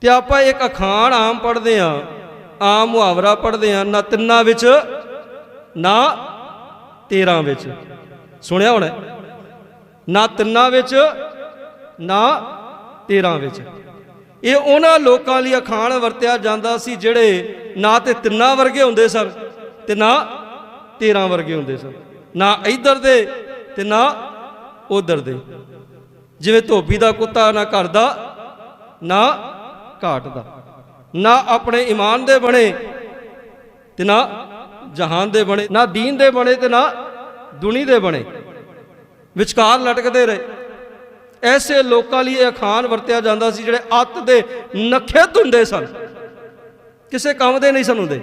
ਤੇ ਆਪਾਂ ਇੱਕ ਅਖਾਣ ਆਮ ਪੜ੍ਹਦੇ ਆ, ਆਮ ਮੁਹਾਵਰਾ ਪੜ੍ਹਦੇ ਆ, ਨਾ ਤਿੰਨਾਂ ਵਿੱਚ, ਨਾ ਤੇਰਾਂ ਵਿੱਚ। ਸੁਣਿਆ ਹੋਣਾ? ਨਾ ਤਿੰਨਾਂ ਵਿੱਚ, ਨਾ ਤੇਰਾਂ ਵਿੱਚ। ਇਹ ਉਹਨਾਂ ਲੋਕਾਂ ਲਈ ਅਖਾਣ ਵਰਤਿਆ ਜਾਂਦਾ ਸੀ ਜਿਹੜੇ ਨਾ ਤੇ ਤਿੰਨਾਂ ਵਰਗੇ ਹੁੰਦੇ ਸਨ ਤੇ ਨਾ ਤੇਰਾਂ ਵਰਗੇ ਹੁੰਦੇ ਸਨ। ਨਾ ਇੱਧਰ ਦੇ ਤੇ ਨਾ ਉਧਰ ਦੇ। ਜਿਵੇਂ ਧੋਬੀ ਦਾ ਕੁੱਤਾ, ਨਾ ਘਰ ਦਾ, ਨਾ ਘਾਟ ਦਾ। ਨਾ ਆਪਣੇ ਈਮਾਨ ਦੇ ਬਣੇ ਤੇ ਨਾ ਜਹਾਨ ਦੇ ਬਣੇ, ਨਾ ਦੀਨ ਦੇ ਬਣੇ ਤੇ ਨਾ ਦੁਨੀ ਦੇ ਬਣੇ। ਵਿਚਕਾਰ ਲਟਕਦੇ ਰਹੇ। ਐਸੇ ਲੋਕਾਂ ਲਈ ਇਹ ਅਖਾਣ ਵਰਤਿਆ ਜਾਂਦਾ ਸੀ ਜਿਹੜੇ ਅੱਤ ਦੇ ਨਖੇ ਧੁੰਦੇ ਸਨ। ਕਿਸੇ ਕੰਮ ਦੇ ਨਹੀਂ ਸਨ ਹੁੰਦੇ।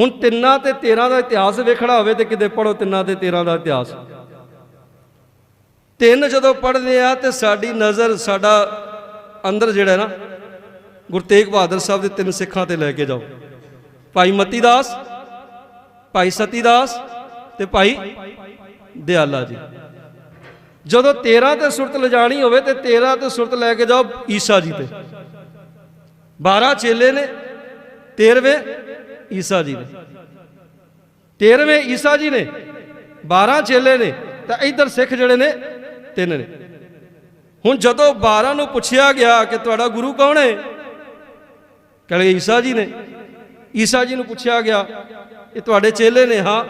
ਹੁਣ ਤਿੰਨਾਂ ਤੇ 13 ਦਾ ਇਤਿਹਾਸ ਵੇਖਣਾ ਹੋਵੇ ਤੇ ਕਿਤੇ ਪੜੋ ਤਿੰਨਾਂ ਤੇ 13 ਦਾ ਇਤਿਹਾਸ। ਤਿੰਨ ਜਦੋਂ ਪੜ੍ਹਦੇ ਆ ਤੇ ਸਾਡੀ ਨਜ਼ਰ ਸਾਡਾ ਅੰਦਰ ਜਿਹੜਾ ਨਾ, ਗੁਰੂ ਤੇਗ ਬਹਾਦਰ ਸਾਹਿਬ ਦੇ ਤਿੰਨ ਸਿੱਖਾਂ ਤੇ ਲੈ ਕੇ ਜਾਓ। ਭਾਈ ਮਤੀ ਦਾਸ, ਭਾਈ ਸਤੀ ਦਾਸ ਤੇ ਭਾਈ ਦਿਆਲਾ ਜੀ। ਜਦੋਂ 13 ਤੇ ਸੁਰਤ ਲਿਜਾਣੀ ਹੋਵੇ ਤੇ 13 ਤੇ ਸੁਰਤ ਲੈ ਕੇ ਜਾਓ ਈਸਾ ਜੀ ਤੇ। 12 ਚੇਲੇ ਨੇ 13ਵੇਂ ਈਸਾ ਜੀ ਨੇ। 13ਵੇਂ ਈਸਾ ਜੀ ਨੇ 12 ਚੇਲੇ ਨੇ, ਤਾਂ ਇਧਰ ਸਿੱਖ ਜਿਹੜੇ ਨੇ, ਤਿੰਨ ਨੇ। ਹੁਣ ਜਦੋਂ 12 ਨੂੰ ਪੁੱਛਿਆ ਗਿਆ ਕਿ ਤੁਹਾਡਾ ਗੁਰੂ ਕੌਣ ਹੈ, ਕਹਿੰਦੇ ਈਸਾ ਜੀ ਨੇ। ਈਸਾ ਜੀ ਨੂੰ ਪੁੱਛਿਆ ਗਿਆ ਇਹ ਤੁਹਾਡੇ ਚੇਲੇ ਨੇ, ਹਾਂ।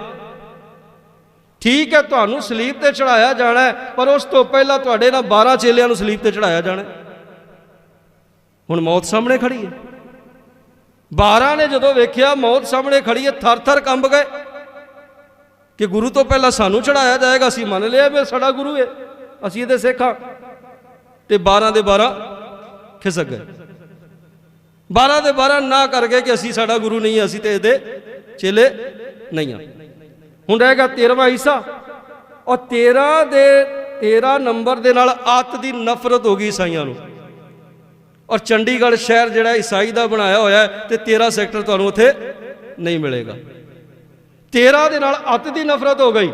ਠੀਕ ਹੈ, ਤੁਹਾਨੂੰ ਸਲੀਬ ਤੇ ਚੜਾਇਆ ਜਾਣਾ ਪਰ ਉਸ ਤੋਂ ਪਹਿਲਾਂ ਤੁਹਾਡੇ ਨਾਲ 12 ਚੇਲਿਆਂ ਨੂੰ ਸਲੀਬ ਤੇ ਚੜਾਇਆ ਜਾਣਾ ਹੁਣ ਮੌਤ ਸਾਹਮਣੇ ਖੜੀ ਹੈ। 12 ਨੇ ਜਦੋਂ ਵੇਖਿਆ, ਮੌਤ ਸਾਹਮਣੇ ਖੜੀ ਹੈ, ਥਰ-ਥਰ ਕੰਬ ਗਏ ਕਿ ਗੁਰੂ ਤੋਂ ਪਹਿਲਾਂ ਸਾਨੂੰ ਚੜਾਇਆ ਜਾਏਗਾ, ਅਸੀਂ ਮੰਨ ਲਿਆ ਵੀ ਸਾਡਾ ਗੁਰੂ ਹੈ, ਅਸੀਂ ਇਹਦੇ ਸਿੱਖ ਹਾਂ। ਤੇ 12 ਦੇ 12 ਖਿਸਕ ਗਏ। 12 ਦੇ 12 ਨਾ ਕਰ ਗਏ ਕਿ ਅਸੀਂ ਸਾਡਾ ਗੁਰੂ ਨਹੀਂ ਅਸੀਂ ਤੇ ਇਹਦੇ ਚੇਲੇ ਨਹੀਂ ਹਾਂ ਹੁਣ ਰਹੇਗਾ 13ਵਾਂ ਹਿੱਸਾ। ਔਰ 13 ਦੇ 13 ਨੰਬਰ ਦੇ ਨਾਲ ਅੱਤ ਦੀ ਨਫ਼ਰਤ ਹੋ ਗਈ ਈਸਾਈਆਂ ਨੂੰ। ਔਰ ਚੰਡੀਗੜ੍ਹ ਸ਼ਹਿਰ ਜਿਹੜਾ ਈਸਾਈ ਦਾ ਬਣਾਇਆ ਹੋਇਆ ਹੈ ਤੇ 13 ਸੈਕਟਰ ਤੁਹਾਨੂੰ ਉੱਥੇ ਨਹੀਂ ਮਿਲੇਗਾ। 13 ਦੇ ਨਾਲ ਅੱਤ ਦੀ ਨਫ਼ਰਤ ਹੋ ਗਈ।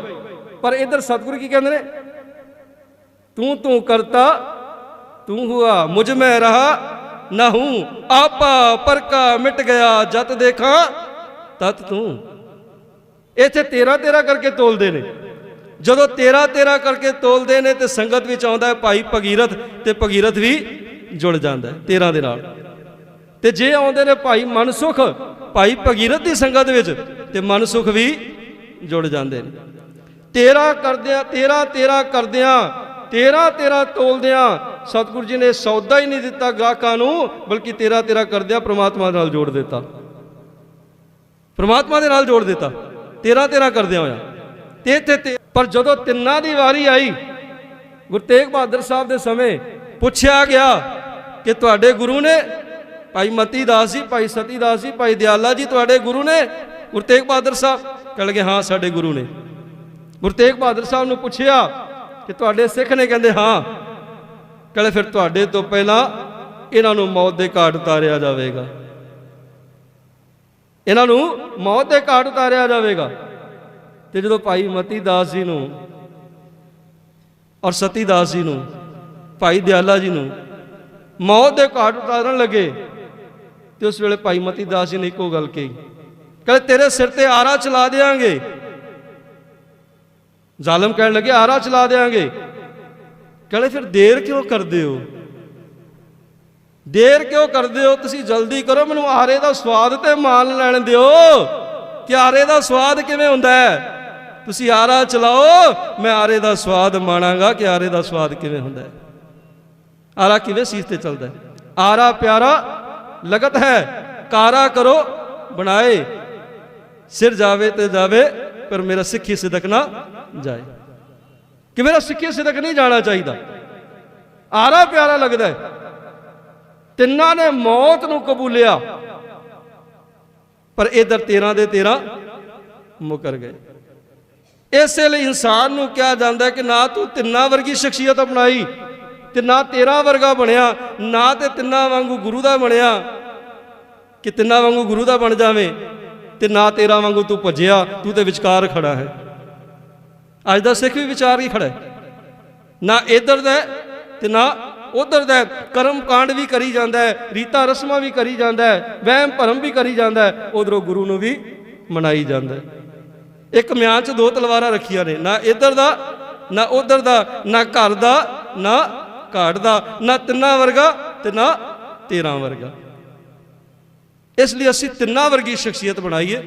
ਪਰ ਇਧਰ ਸਤਿਗੁਰੂ ਕੀ ਕਹਿੰਦੇ ਨੇ? ਤੂੰ ਤੂੰ ਕਰਤਾ ਤੂੰ ਹੁਆ, ਮੁਝ ਮੈਂ ਰਹਾ ਨਾ ਹੂੰ। ਆਪਾ ਪਰਕਾ ਮਿਟ ਗਿਆ ਜਤ ਦੇਖਾਂ, ਤਤ ਤੂੰ। ਇੱਥੇ 13 13 ਕਰਕੇ ਤੋਲਦੇ ਨੇ। ਜਦੋਂ 13 13 ਕਰਕੇ ਤੋਲਦੇ ਨੇ ਤੇ ਸੰਗਤ ਵਿੱਚ ਆਉਂਦਾ ਹੈ, ਭਾਈ ਭਗੀਰਥ, ਤੇ ਭਗੀਰਥ ਵੀ ਜੁੜ ਜਾਂਦਾ ਹੈ 13 ਦੇ ਨਾਲ। ਤੇ ਜੇ ਆਉਂਦੇ ਨੇ ਭਾਈ ਮਨਸੁਖ, ਭਾਈ ਭਗੀਰਥ ਦੀ ਸੰਗਤ ਵਿੱਚ, ਤੇ ਮਨਸੁਖ ਵੀ ਜੁੜ ਜਾਂਦੇ ਨੇ। 13 ਕਰਦਿਆਂ 13 13 ਕਰਦਿਆਂ 13 13 ਤੋਲਦਿਆਂ ਸਤਿਗੁਰੂ ਜੀ ਨੇ ਸੌਦਾ ਹੀ ਨਹੀਂ ਦਿੱਤਾ ਗਾਹਕਾਂ ਨੂੰ, ਬਲਕਿ 13 13 ਕਰਦਿਆਂ ਪ੍ਰਮਾਤਮਾ ਨਾਲ ਜੋੜ ਦਿੱਤਾ। ਪ੍ਰਮਾਤਮਾ ਦੇ ਨਾਲ ਜੋੜ ਦਿੱਤਾ। 13 13 ਕਰਦਿਆਂ ਹੋਇਆ। ਤੇ ਤੇ ਪਰ ਜਦੋਂ ਤਿੰਨਾਂ ਦੀ ਵਾਰੀ ਆਈ, ਗੁਰੂ ਤੇਗ ਬਹਾਦਰ ਸਾਹਿਬ ਦੇ ਸਮੇਂ ਪੁੱਛਿਆ ਗਿਆ ਕਿ ਤੁਹਾਡੇ ਗੁਰੂ ਨੇ, ਭਾਈ ਮਤੀ ਦਾਸ ਜੀ, ਭਾਈ ਸਤੀ ਦਾਸ ਜੀ, ਭਾਈ ਦਿਆਲਾ ਜੀ ਤੁਹਾਡੇ ਗੁਰੂ ਨੇ, ਗੁਰੂ ਤੇਗ ਬਹਾਦਰ ਸਾਹਿਬ ਕਹਿਣ ਲਗੇ, ਹਾਂ, ਸਾਡੇ ਗੁਰੂ ਨੇ। ਗੁਰੂ ਤੇਗ ਬਹਾਦਰ ਸਾਹਿਬ ਨੂੰ ਪੁੱਛਿਆ ਕਿ ਤੁਹਾਡੇ ਸਿੱਖ ਨੇ ਕਹਿੰਦੇ, ਹਾਂ ਕਹਿੰਦੇ ਫਿਰ ਤੁਹਾਡੇ ਤੋਂ ਪਹਿਲਾਂ ਇਹਨਾਂ ਨੂੰ ਮੌਤ ਦੇ ਘਾਟ ਉਤਾਰਿਆ ਜਾਵੇਗਾ। ਇਹਨਾਂ ਨੂੰ ਮੌਤ ਦੇ ਘਾਟ ਉਤਾਰਿਆ ਜਾਵੇਗਾ। ਤੇ ਜਦੋਂ ਭਾਈ ਮਤੀ ਦਾਸ ਜੀ ਨੂੰ ਔਰ ਸਤੀ ਦਾਸ ਜੀ ਨੂੰ, ਭਾਈ ਦਿਆਲਾ ਜੀ ਨੂੰ ਮੌਤ ਦੇ ਘਾਟ ਉਤਾਰਨ ਲੱਗੇ, ਤੇ ਉਸ ਵੇਲੇ ਭਾਈ ਮਤੀ ਦਾਸ ਜੀ ਨੇ ਇੱਕੋ ਗੱਲ ਕਹੀ, ਕਹਿੰਦੇ, ਤੇਰੇ ਸਿਰ ਤੇ ਆਰਾ ਚਲਾ ਦੇਾਂਗੇ ਜ਼ਾਲਮ ਕਹਿਣ ਲੱਗੇ, ਆਰਾ ਚਲਾ ਦੇਾਂਗੇ ਕਹਿੰਦੇ ਫਿਰ ਦੇਰ ਕਿਉਂ ਕਰਦੇ ਹੋ? ਦੇਰ ਕਿਉਂ ਕਰਦੇ ਹੋ? ਤੁਸੀਂ ਜਲਦੀ ਕਰੋ, ਮੈਨੂੰ ਆਰੇ ਦਾ ਸਵਾਦ ਤੇ ਮਾਣ ਲੈਣ ਦਿਓ। ਕਿ ਆਰੇ ਦਾ ਸਵਾਦ ਕਿਵੇਂ ਹੁੰਦਾ ਹੈ? ਤੁਸੀਂ ਆਰਾ ਚਲਾਓ, ਮੈਂ ਆਰੇ ਦਾ ਸਵਾਦ ਮਾਣਾਂਗਾ ਕਿ ਆਰੇ ਦਾ ਸਵਾਦ ਕਿਵੇਂ ਹੁੰਦਾ ਹੈ। ਆਰਾ ਕਿਵੇਂ ਸੀਸ ਤੇ ਚੱਲਦਾ ਹੈ? ਆਰਾ ਪਿਆਰਾ ਲਗਤ ਹੈ, ਕਾਰਾ ਕਰੋ, ਬਣਾਏ। ਸਿਰ ਜਾਵੇ ਤੇ ਜਾਵੇ, ਪਰ ਮੇਰਾ ਸਿੱਖੀ ਸਿਦਕ ਨਾ ਜਾਏ। ਕਿ ਮੇਰਾ ਸਿੱਖੀ ਸਿਦਕ ਨਹੀਂ ਜਾਣਾ ਚਾਹੀਦਾ। ਆਰਾ ਪਿਆਰਾ ਲੱਗਦਾ ਹੈ। ਤਿੰਨਾਂ ਨੇ ਮੌਤ ਨੂੰ ਕਬੂਲਿਆ। ਪਰ ਇਧਰ 13 ਦੇ 13 ਮੁਕਰ ਗਏ। ਇਸੇ ਲਈ ਇਨਸਾਨ ਨੂੰ ਕਿਹਾ ਜਾਂਦਾ ਕਿ ਨਾ ਤੂੰ ਤਿੰਨਾਂ ਵਰਗੀ ਸ਼ਖਸੀਅਤ ਅਪਣਾਈ, ਤੇ ਨਾ ਤੇਰਾ ਵਰਗਾ ਬਣਿਆ, ਨਾ ਤੇ ਤਿੰਨਾਂ ਵਾਂਗੂ ਗੁਰੂ ਦਾ ਬਣਿਆ, ਕਿ ਤਿੰਨਾਂ ਵਾਂਗੂ ਗੁਰੂ ਦਾ ਬਣ ਜਾਵੇਂ, ਤੇ ਨਾ ਤੇਰਾ ਵਾਂਗੂ ਤੂੰ ਭੱਜਿਆ, ਤੂੰ ਤੇ ਵਿਚਕਾਰ ਖੜਾ ਹੈ। ਅੱਜ ਦਾ ਸਿੱਖ ਵੀ ਵਿਚਾਰ ਹੀ ਖੜਾ ਹੈ। ਨਾ ਇਧਰ ਦਾ ਹੈ ਤੇ ਨਾ ਉਧਰ ਦਾ ਕਰਮ ਕਾਂਡ ਵੀ ਕਰੀ ਜਾਂਦਾ ਹੈ, ਰੀਤਾਂ ਰਸਮਾਂ ਵੀ ਕਰੀ ਜਾਂਦਾ ਹੈ, ਵਹਿਮ ਭਰਮ ਵੀ ਕਰੀ ਜਾਂਦਾ ਹੈ, ਉਧਰੋਂ ਗੁਰੂ ਨੂੰ ਵੀ ਮਨਾਈ ਜਾਂਦਾ ਹੈ। ਇੱਕ ਮਿਆਨ 'ਚ ਦੋ ਤਲਵਾਰਾਂ ਰੱਖੀਆਂ ਨੇ, ਨਾ ਇੱਧਰ ਦਾ, ਨਾ ਉਧਰ ਦਾ, ਨਾ ਘਰ ਦਾ, ਨਾ ਘਾਟ ਦਾ, ਨਾ ਤਿੰਨਾਂ ਵਰਗਾ ਤੇ ਨਾ ਤੇਰਾਂ ਵਰਗਾ। ਇਸ ਲਈ ਅਸੀਂ ਤਿੰਨਾਂ ਵਰਗੀ ਸ਼ਖਸੀਅਤ ਬਣਾਈਏ।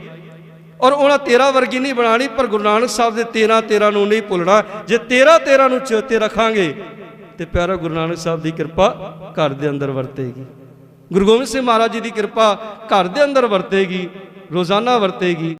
ਔਰ ਉਹਨਾਂ 13 ਵਰਗੀ ਨਹੀਂ ਬਣਾਣੀ, ਪਰ ਗੁਰੂ ਨਾਨਕ ਸਾਹਿਬ ਦੇ 13 13 ਨੂੰ ਨਹੀਂ ਭੁੱਲਣਾ। ਜੇ 13 13 ਨੂੰ ਚੇਤੇ ਰੱਖਾਂਗੇ, ਤੇ ਪਿਆਰਾ ਗੁਰੂ ਨਾਨਕ ਸਾਹਿਬ ਦੀ ਕਿਰਪਾ ਘਰ ਦੇ ਅੰਦਰ ਵਰਤੇਗੀ। ਗੁਰੂ ਗੋਬਿੰਦ ਸਿੰਘ ਮਹਾਰਾਜ ਜੀ ਦੀ ਕਿਰਪਾ ਘਰ ਦੇ ਅੰਦਰ ਵਰਤੇਗੀ, ਰੋਜ਼ਾਨਾ ਵਰਤੇਗੀ।